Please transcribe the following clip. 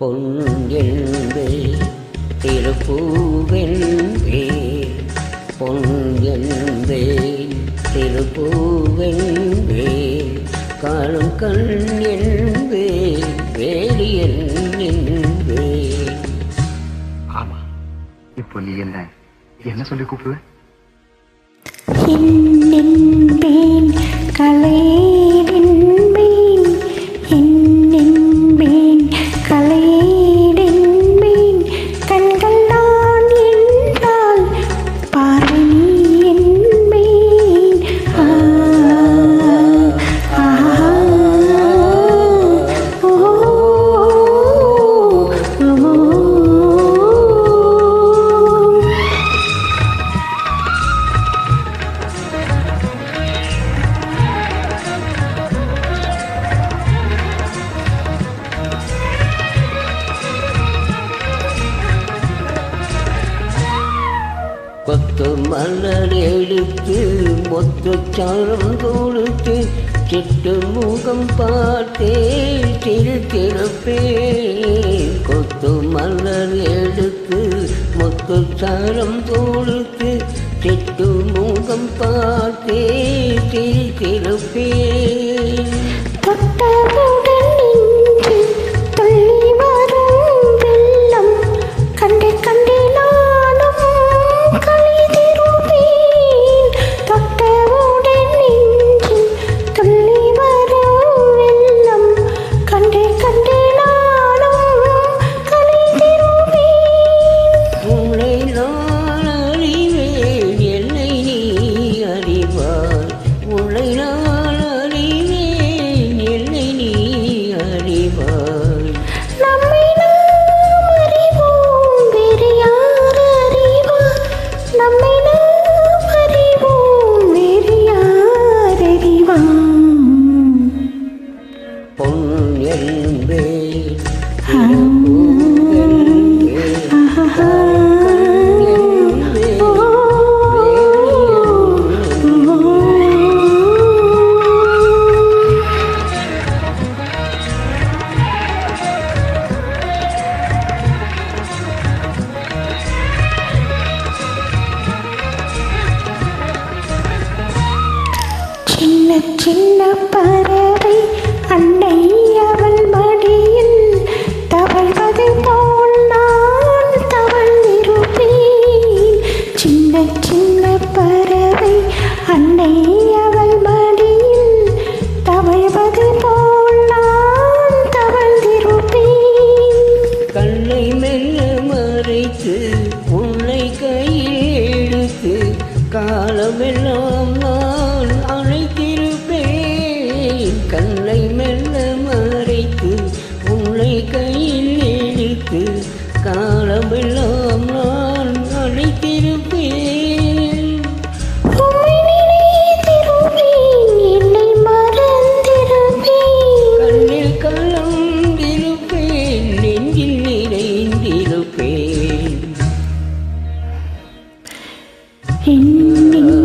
பொன் என்பே திருப்பூவென்பே பொன் என்பே திருப்பூவென்பே காணும் கண் என்பே வேலி என்பே ஆமா இப்போ நீ என்ன? என்ன சொல்லி கூப்பிடுவ? பத்து மலர் எடுத்து மொத்த சாரம் கொடுத்து சிட்டு முகம் பார்த்தே திருத்திருப்பே கொத்து மலர் எடுத்து மொத்த சாரம் கொடுத்து சிட்டு முகம் பார்த்தே திருத்திருப்பேன் தொட்டவுடன் చిన్న చిన్న పర பறவை அன்னை அவள் மடியில் தவழ்வது போல் நான் தவழ்ந்திருப்பேன். கண்ணை மெல்ல மறைத்து உன்னை கையில் எடுத்து காலமெல்லாம் நிறைந்திருப்பேன் என்னை